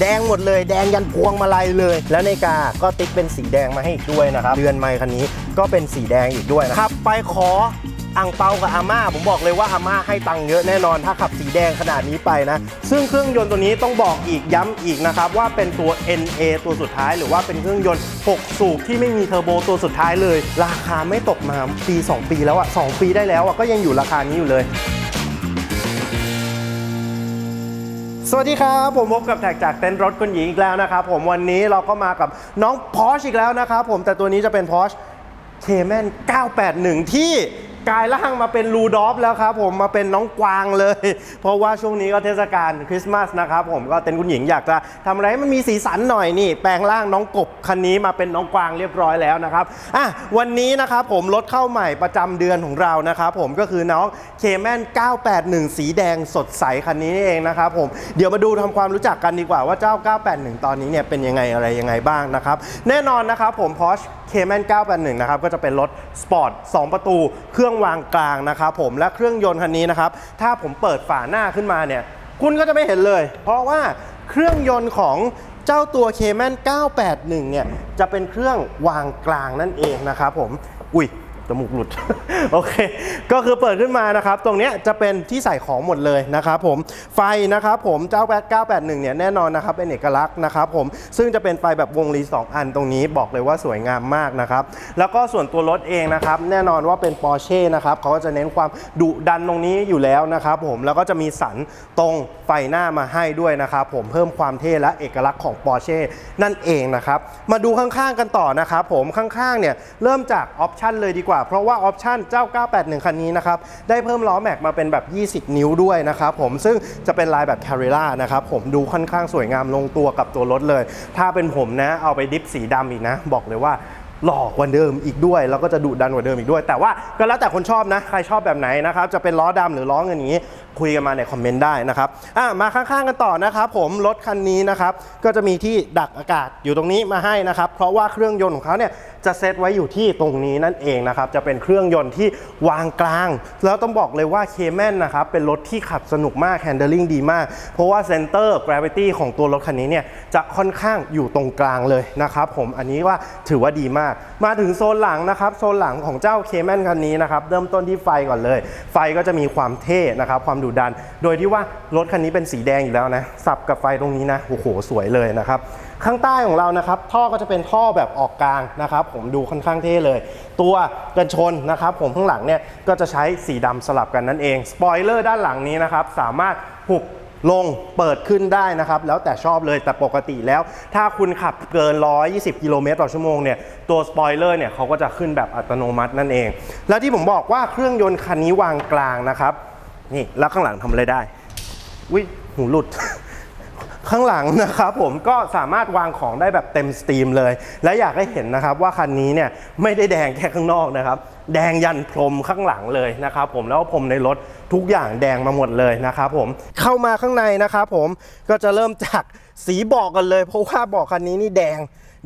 แดงหมดเลย แดงยันพวงมาลัยเลย แล้วนาฬิกาก็ติ๊กเป็นสีแดงมาให้อีกด้วยนะครับเรือนไม้คันนี้ก็เป็นสีแดงอีกด้วยนะครับไปขออ่างเปากับอาม่าผมบอกเลยว่าอาม่าให้ตังค์เยอะแน่นอนถ้าขับสีแดงขนาดนี้ไปนะ ซึ่งเครื่องยนต์ตัวนี้ต้องบอกอีกย้ำอีกนะครับ ว่าเป็นตัว NA ตัวสุดท้าย หรือว่าเป็นเครื่องยนต์ 6 สูบที่ไม่มีเทอร์โบตัวสุดท้ายเลย ราคาไม่ตกมาปี 2 ปีแล้วอะ2ปีได้แล้วอะก็ยังอยู่ราคานี้อยู่เลย สวัสดีครับ ผมพบกับแท็กจากเต็นท์รถคุณหญิงอีกแล้วนะครับผมวันนี้เราก็มากับน้องพอชอีกแล้วนะครับผมแต่ตัวนี้จะเป็นพอชเคแมน981 ที่ กลายร่างมาเป็นลูดอฟแล้วครับผมมาเป็นน้องกวางเลย เพราะว่าช่วงนี้ก็เทศกาลคริสต์มาสนะครับผมก็เต็นคุณหญิงอยากจะทำอะไรให้มันมีสีสันหน่อยนี่ แปลงร่างน้องกบคันนี้มาเป็นน้องกวางเรียบร้อยแล้วนะครับอะวันนี้นะครับผมรถเข้าใหม่ประจำเดือนของเรานะครับผมก็คือน้องเคแมน981 สีแดงสดใสคันนี้เองนะครับผมเดี๋ยวมาดูทำความรู้จักกันดีกว่าว่าเจ้า 981 ตอนนี้เนี่ยเป็นยังไงอะไรยังไงบ้างนะครับแน่นอนนะครับผม Porsche Cayman 981 นะครับก็จะเป็นรถสปอร์ต2ประตูเครื่องวางกลางนะครับผมและเครื่องยนต์คันนี้นะครับถ้าผมเปิดฝาหน้าขึ้นมาเนี่ยคุณก็จะไม่เห็นเลย เพราะว่าเครื่องยนต์ของเจ้าตัว Cayman 981 เนี่ยจะเป็นเครื่องวางกลางนั่นเองนะครับผม อุ้ย จมูกหลุด โอเค ก็คือเปิดขึ้นมานะครับ ตรงนี้จะเป็นที่ใส่ของหมดเลยนะครับผม ไฟนะครับผมเจ้าแบ981 เนี่ยแน่นอนนะครับ เป็นเอกลักษณ์นะครับผม ซึ่งจะเป็นไฟแบบวงรี 2 อันตรงนี้บอกเลยว่าสวยงามมากนะครับ แล้วก็ส่วนตัวรถเองนะครับ แน่นอนว่าเป็น Porsche นะครับเขาก็จะเน้นความดุดันตรงนี้อยู่แล้วนะครับผม แล้วก็จะมีสันตรงไฟหน้ามาให้ด้วยนะครับผม เพิ่มความเท่และเอกลักษณ์ของ Porsche นั่นเองนะครับ มาดูข้างๆกันต่อนะครับผม ข้างๆ เนี่ยเริ่มจากออปชันเลยดีกว่าเพราะว่าออปชันเจ้า 981 คันนี้นะครับ ได้เพิ่มล้อแม็กมาเป็นแบบ 20 นิ้วด้วยนะครับผมซึ่งจะเป็นลายแบบ c a r r ล่านะครับผมดูค่อนข้างสวยงามลงตัวกับตัวรถเลย ถ้าเป็นผมนะเอาไปดิฟสีดำอีกนะ บอกเลยว่าหล่อกว่าเดิมอีกด้วย แล้วก็จะดุดันกว่าเดิมอีกด้วย แต่ว่าก็แล้วแต่คนชอบนะ ใครชอบแบบไหนนะครับ จะเป็นล้อดำหรือล้อเงินอย่างนี้ คุยกันมาในคอมเมนต์ได้นะครับอะมาข้างๆกันต่อนะครับ ผมรถคันนี้นะครับก็จะมีที่ดักอากาศอยู่ตรงนี้มาให้นะครับ เพราะว่าเครื่องยนต์ของเขาเนี่ยจะเซตไว้อยู่ที่ตรงนี้นั่นเองนะครับ จะเป็นเครื่องยนต์ที่วางกลาง แล้วต้องบอกเลยว่าเคแมนนะครับเป็นรถที่ขับสนุกมากแฮนเดิลลิ่งดีมาก เพราะว่าเซนเตอร์กราวิตี้ของตัวรถคันนี้เนี่ยจะค่อนข้างอยู่ตรงกลางเลยนะครับ ผมอันนี้ว่าถือว่าดีมาก มาถึงโซนหลังนะครับโซนหลังของเจ้าเคแมนคันนี้นะครับเริ่มต้นที่ไฟก่อนเลย ไฟก็จะมีความเท่นะครับความดุดัน โดยที่ว่ารถคันนี้เป็นสีแดงอยู่แล้วนะ สับกับไฟตรงนี้นะ โอ้โห สวยเลยนะครับ ข้างใต้ของเรานะครับ ท่อก็จะเป็นท่อแบบออกกลางนะครับ ผมดูค่อนข้างเท่เลย ตัวกันชนนะครับ ผมข้างหลังเนี่ย ก็จะใช้สีดำสลับกันนั่นเอง สปอยเลอร์ด้านหลังนี้นะครับ สามารถหุบลงเปิดขึ้นได้นะครับ แล้วแต่ชอบเลยแต่ปกติแล้ว ถ้าคุณขับเกิน 120 กิโลเมตรต่อชั่วโมงเนี่ยตัวสปอยเลอร์เนี่ยเขาก็จะขึ้นแบบอัตโนมัตินั่นเอง แล้วที่ผมบอกว่าเครื่องยนต์คันนี้วางกลางนะครับ นี่แล้วข้างหลังทำอะไรได้วิหูหลุด ข้างหลังนะครับผมก็สามารถวางของได้แบบเต็มสตรีมเลย และอยากให้เห็นนะครับว่าคันนี้เนี่ยไม่ได้แดงแค่ข้างนอกนะครับ แดงยันพรมข้างหลังเลยนะครับผมแล้วพรมในรถทุกอย่างแดงมาหมดเลยนะครับผมเข้ามาข้างในนะครับผมก็จะเริ่มจากสีบอกกันเลยเพราะว่าบอกคันนี้นี่แดง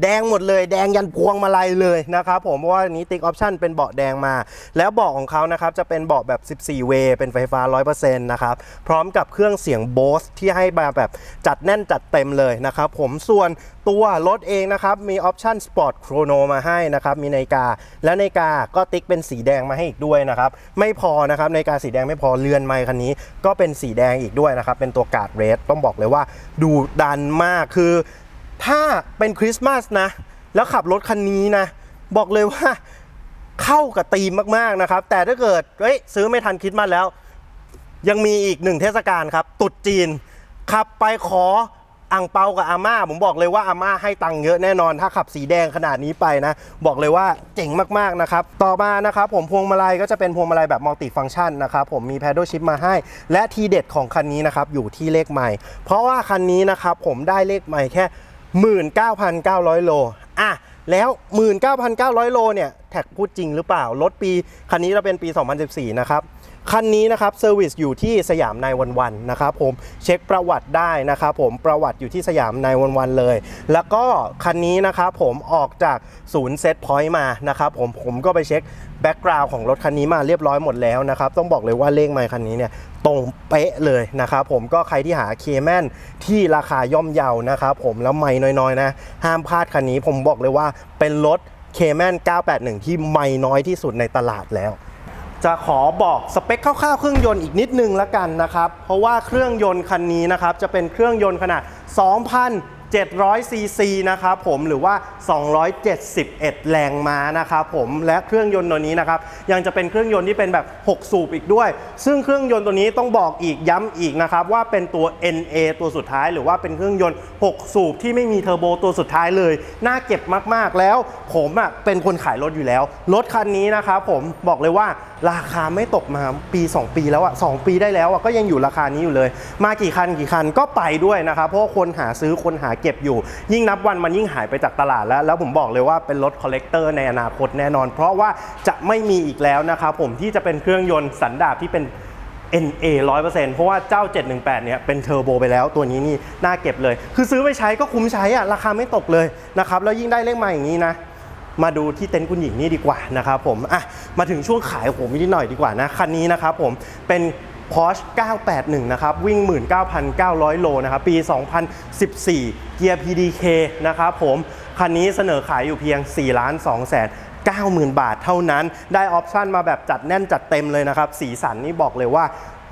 แดงหมดเลย แดงยันพวงมาลัยเลยนะครับผมเพราะว่านี้ติ๊กออปชั่นเป็นเบาะแดงมา แล้วเบาะของเขานะครับจะเป็นเบาะแบบ 14 เวย์เป็นไฟฟ้า 100%นะครับพร้อมกับเครื่องเสียงโบสที่ให้มาแบบจัดแน่นจัดเต็มเลยนะครับผมส่วนตัวรถเองนะครับมีออปชั่นสปอร์ตโครโนมาให้นะครับมีนาฬิกา และนาฬิกาก็ติ๊กเป็นสีแดงมาให้อีกด้วยนะครับไม่พอนะครับนาฬิกาสีแดงไม่พอเรือนไมค์คันนี้ ก็เป็นสีแดงอีกด้วยนะครับเป็นตัวการ์ดเรดต้องบอกเลยว่าดูดันมากคือ ถ้าเป็นคริสต์มาสนะ แล้วขับรถคันนี้นะ บอกเลยว่าเข้ากับธีมมากๆนะครับ แต่ถ้าเกิดเอ้ยซื้อไม่ทันคริสต์มาสแล้ว ยังมีอีกหนึ่งเทศกาลครับตุดจีน ขับไปขออ่างเปากับอาม่า ผมบอกเลยว่าอาม่าให้ตังค์เยอะแน่นอน ถ้าขับสีแดงขนาดนี้ไปนะ บอกเลยว่าเจ๋งมากๆนะครับ ต่อมานะครับผมพวงมาลัยก็จะเป็นพวงมาลัยแบบมัลติฟังก์ชันนะครับ ผมมี paddle shift มาให้ และทีเด็ดของคันนี้นะครับอยู่ที่เลขไมล์เพราะว่าคันนี้นะครับผมได้เลขไมล์แค่ 19,900 โล อะ แล้ว 19,900 โล เนี่ย แท็กพูดจริงหรือเปล่า รถปี คันนี้เราเป็นปี 2014 นะครับ คันนี้นะครับ เซอร์วิสอยู่ที่สยามนายวันวันนะครับผม เช็คประวัติได้นะครับผม ประวัติอยู่ที่สยามนายวันวันเลย แล้วก็คันนี้นะครับผม ออกจากศูนย์เซตพอยต์มานะครับผม ผมก็ไปเช็ค แบ็กกราวน์ของรถคันนี้มาเรียบร้อยหมดแล้วนะครับต้องบอกเลยว่าเลขไมค์คันนี้เนี่ยตรงเป๊ะเลยนะครับผมก็ใครที่หาเคแมนที่ราคาย่อมเยานะครับผมแล้วไม่น้อยๆนะห้ามพลาดคันนี้ผมบอกเลยว่าเป็นรถเคแมน981 ที่ไม่น้อยที่สุดในตลาดแล้วจะขอบอกสเปคคร่าวๆเครื่องยนต์อีกนิดนึงละกันนะครับ เพราะว่าเครื่องยนต์คันนี้นะครับจะเป็นเครื่องยนต์ขนาด 2,000 700 ซีซีนะครับผมหรือว่า 271 แรงม้านะครับผมและเครื่องยนต์ตัวนี้นะครับยังจะเป็นเครื่องยนต์ที่เป็นแบบ 6 สูบอีกด้วย ซึ่งเครื่องยนต์ตัวนี้ต้องบอกอีกย้ำอีกนะครับว่าเป็นตัว NA ตัวสุดท้าย หรือว่าเป็นเครื่องยนต์ 6 สูบที่ไม่มีเทอร์โบตัวสุดท้ายเลย น่าเก็บมากๆแล้ว ผมอะเป็นคนขายรถอยู่แล้ว รถคันนี้นะครับผมบอกเลยว่าราคาไม่ตกมาปี 2 ปีแล้วอะสปีได้แล้วอะก็ยังอยู่ราคานี้อยู่เลย มากี่คันกี่คันก็ไปด้วยนะครับเพราะว่าคนหาซื้อคนหาเก็บอยู่ ยิ่งนับวันมันยิ่งหายไปจากตลาดแล้ว แล้วผมบอกเลยว่าเป็นรถคอลเลกเตอร์ในอนาคตแน่นอน เพราะว่าจะไม่มีอีกแล้วนะครับผมที่จะเป็นเครื่องยนต์สันดาปที่เป็น NA 100%เพราะว่าเจ้า 718 เนี่ยเป็นเทอร์โบไปแล้วตัวนี้นี่น่าเก็บเลย คือซื้อไปใช้ก็คุ้มใช้อะราคาไม่ตกเลยนะครับแล้วยิ่งได้เลขมาอย่างนี้นะมาดูที่เต็นท์คุณหญิงนี่ดีกว่านะครับผมอะมาถึงช่วงขายของผมนิดหน่อยดีกว่านะคันนี้นะครับผมเป็น Porsche 981 นะครับ วิ่ง 19,900 โลนะครับ ปี 2014 เกียร์ PDK นะครับผม คันนี้เสนอขายอยู่เพียง 4 ล้าน2แสน90,000 บาทเท่านั้น ได้ออปชั่นมาแบบจัดแน่นจัดเต็มเลยนะครับ สีสันนี่บอกเลยว่า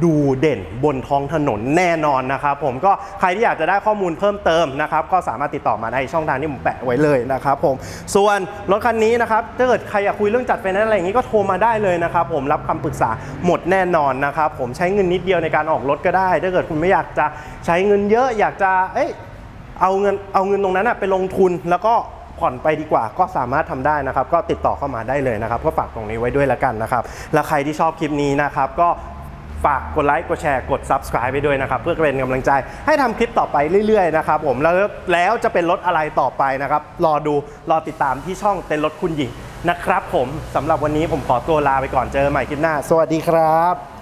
ดูเด่นบนท้องถนนแน่นอนนะครับผมก็ใครที่อยากจะได้ข้อมูลเพิ่มเติมนะครับก็สามารถติดต่อมาได้ช่องทางที่ผมแปะไว้เลยนะครับผมส่วนรถคันนี้นะครับถ้าเกิดใครอยากคุยเรื่องจัดไฟแนนซ์อะไรอย่างนี้ก็โทรมาได้เลยนะครับผมรับคำปรึกษาหมดแน่นอนนะครับผมใช้เงินนิดเดียวในการออกรถก็ได้ ถ้าเกิดคุณไม่อยากจะใช้เงินเยอะอยากจะเอ้ยเอาเงินเอาเงินตรงนั้นไปลงทุนแล้วก็ผ่อนไปดีกว่าก็สามารถทำได้นะครับ ก็ติดต่อเข้ามาได้เลยนะครับ ก็ฝากตรงนี้ไว้ด้วยแล้วกันนะครับ แล้วใครที่ชอบคลิปนี้นะครับ ก็ ฝากกดไลค์กดแชร์กด subscribe ไปด้วยนะครับ เพื่อเป็นกำลังใจให้ทำคลิปต่อไปเรื่อยๆนะครับผมแล้วแล้วจะเป็นรถอะไรต่อไปนะครับ รอดูรอติดตามที่ช่องเต็นรถคุณหญิงนะครับผมสำหรับวันนี้ผมขอตัวลาไปก่อนเจอกันใหม่คลิปหน้า สวัสดีครับ